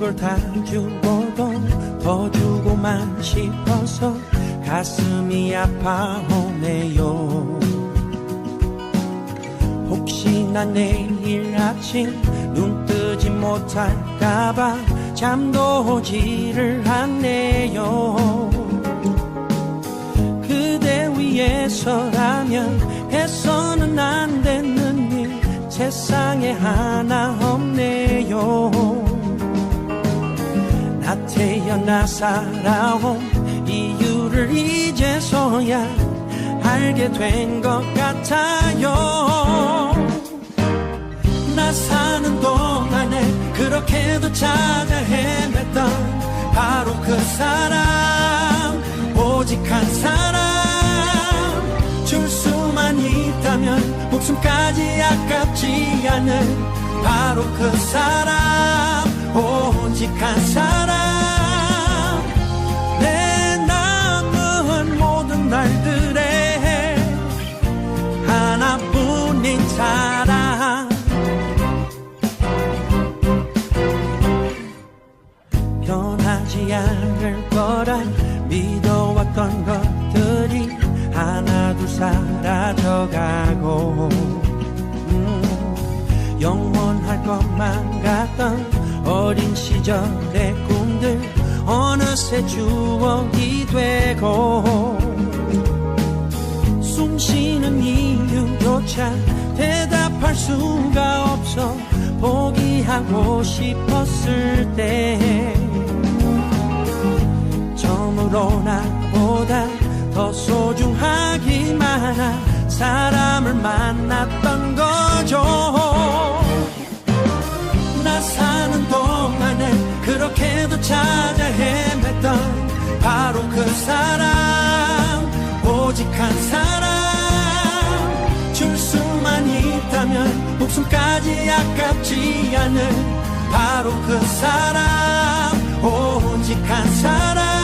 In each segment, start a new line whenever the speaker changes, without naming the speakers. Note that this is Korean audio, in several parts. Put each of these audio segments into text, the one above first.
걸 다 주고도 더 주고만 싶어서 가슴이 아파오네요. 혹시나 내일 아침 눈 뜨지 못할까봐 잠도 오지를 않네요. 그대 위해서라면 해서는 안 되는 일 세상에 하나 없네 태어나 살아온 이유를 이제서야 알게 된 것 같아요. 나 사는 동안에 그렇게도 찾아 헤맸던 바로 그 사람 오직 한 사람. 줄 수만 있다면 목숨까지 아깝지 않은 바로 그 사람 오직 한 사람 하나뿐인 사랑. 변하지 않을 거라 믿어왔던 것들이 하나둘 사라져가고. 음, 영원할 것만 같던 어린 시절의 꿈들 어느새 추억이 되고. 숨 쉬는 이유 조차 대답할 수가 없어 포기하고 싶었을 때. 처음으로 나보다 더 소중하기만 한 사람을 만났던 거죠. 나 사는 동안에 그렇게도 찾아 헤맸던 바로 그 사람 오직 한 사람 목숨까지 아깝지 않은 바로 그 사람 오직 한 사람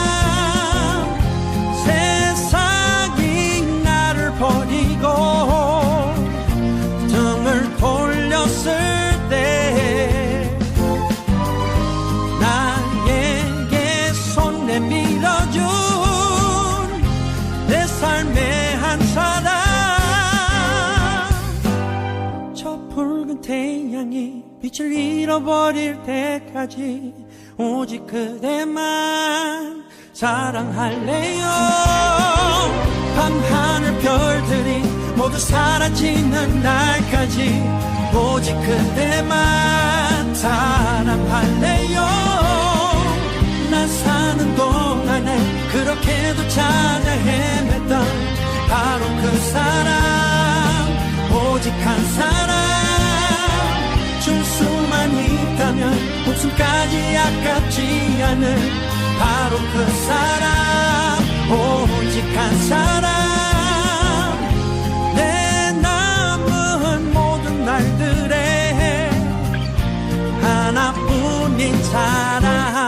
빛을 잃어버릴 때까지 오직 그대만 사랑할래요. 밤하늘 별들이 모두 사라지는 날까지 오직 그대만 사랑할래요. 나 사는 동안에 그렇게도 찾아 헤맸던 바로 그 사람 사랑은 바로 그 사람 오직 한 사람. 내 남은 모든 날들에 하나뿐인 사랑